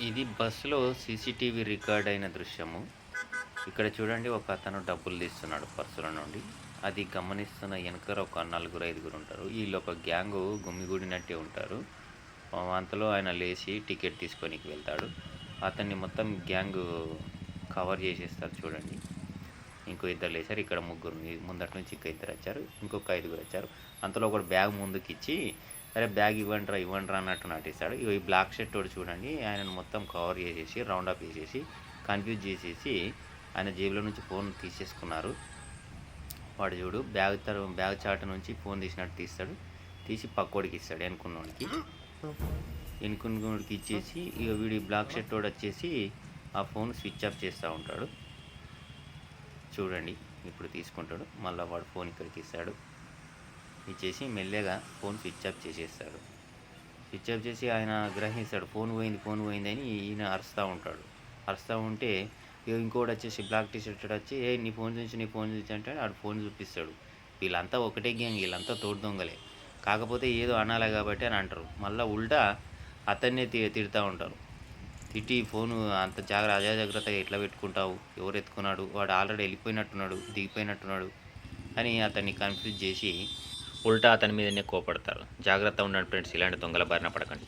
ఇది బస్సులో CCTV record అయిన దృశ్యము. ఇక్కడ చూడండి ఒక అతను డబ్బులు తీస్తున్నాడు పర్సుల నుండి. అది గమనిస్తున్న వెనకర ఒక నలుగురు ఐదుగురు ఉంటారు. వీళ్ళు ఒక గ్యాంగ్ గుమ్మిగూడినట్టే ఉంటారు. అంతలో ఆయన లేచి టికెట్ తీసుకొనికి వెళ్తాడు. అతన్ని మొత్తం గ్యాంగ్ కవర్ చేసేస్తారు చూడండి. ఇంకో ఇద్దరు లేచారు. ఇక్కడ ముగ్గురు ముందటి నుంచి ఇంకో ఇద్దరు వచ్చారు. ఇంకొక ఐదుగురు వచ్చారు. అంతలో ఒకడు బ్యాగ్ ముందుకు ఇచ్చి అరే బ్యాగ్ ఇవ్వండిరా ఇవ్వండిరా అన్నట్టు నటిస్తాడు ఇగో ఈ బ్లాక్ షర్ట్ వాడు చూడండి ఆయనను మొత్తం కవర్ చేసేసి రౌండ్ అప్ చేసేసి కన్ఫ్యూజ్ చేసేసి ఆయన జేబులో నుంచి ఫోన్ తీసేసుకున్నారు. వాడు చూడు బ్యాగ్ తర బ్యాగ్ చాట నుంచి ఫోన్ తీసినట్టు తీస్తాడు. తీసి పక్కోడికి ఇస్తాడు ఎనుకున్నోడికి ఎనుకున్నోడికి ఇచ్చేసి ఇక వీడి బ్లాక్ షర్ట్ వాడు వచ్చేసి ఆ ఫోన్ స్విచ్ ఆఫ్ చేస్తూ ఉంటాడు. చూడండి ఇప్పుడు తీసుకుంటాడు. మళ్ళీ వాడు ఫోన్ ఇక్కడికి ఇస్తాడు. ఇచ్చేసి మెల్లగా ఫోన్ స్విచ్ ఆఫ్ చేసేస్తాడు. స్విచ్ ఆఫ్ చేసి ఆయన గ్రహిస్తాడు. ఫోన్ పోయింది ఫోన్ పోయింది అని ఈయన అరుస్తూ ఉంటాడు. అరుస్తూ ఉంటే ఇంకోటి వచ్చేసి బ్లాక్ టీ షర్ట్ వచ్చి ఏ నీ ఫోన్ చూసి నీ ఫోన్ చూసి అంటే ఆడు ఫోన్ చూపిస్తాడు. వీళ్ళంతా ఒకటే గ్యాంగ్ వీళ్ళంతా తోడు దొంగలే. కాకపోతే ఏదో అనాలి కాబట్టి అని అంటారు. మళ్ళీ ఉల్టా అతన్నే తి తిడుతూ ఉంటారు. తిట్టి ఫోను అంత జాగ్రత్త అజాగ్రత్తగా ఎట్లా పెట్టుకుంటావు? ఎవరు ఎత్తుకున్నాడు? వాడు ఆల్రెడీ వెళ్ళిపోయినట్టున్నాడు దిగిపోయినట్టున్నాడు అని అతన్ని కన్ఫ్యూజ్ చేసి ఉల్టా అతని మీదనే కోపడతారు. జాగ్రత్త ఉండండి ఫ్రెండ్స్ ఇలాంటి దొంగల బారిన పడకండి.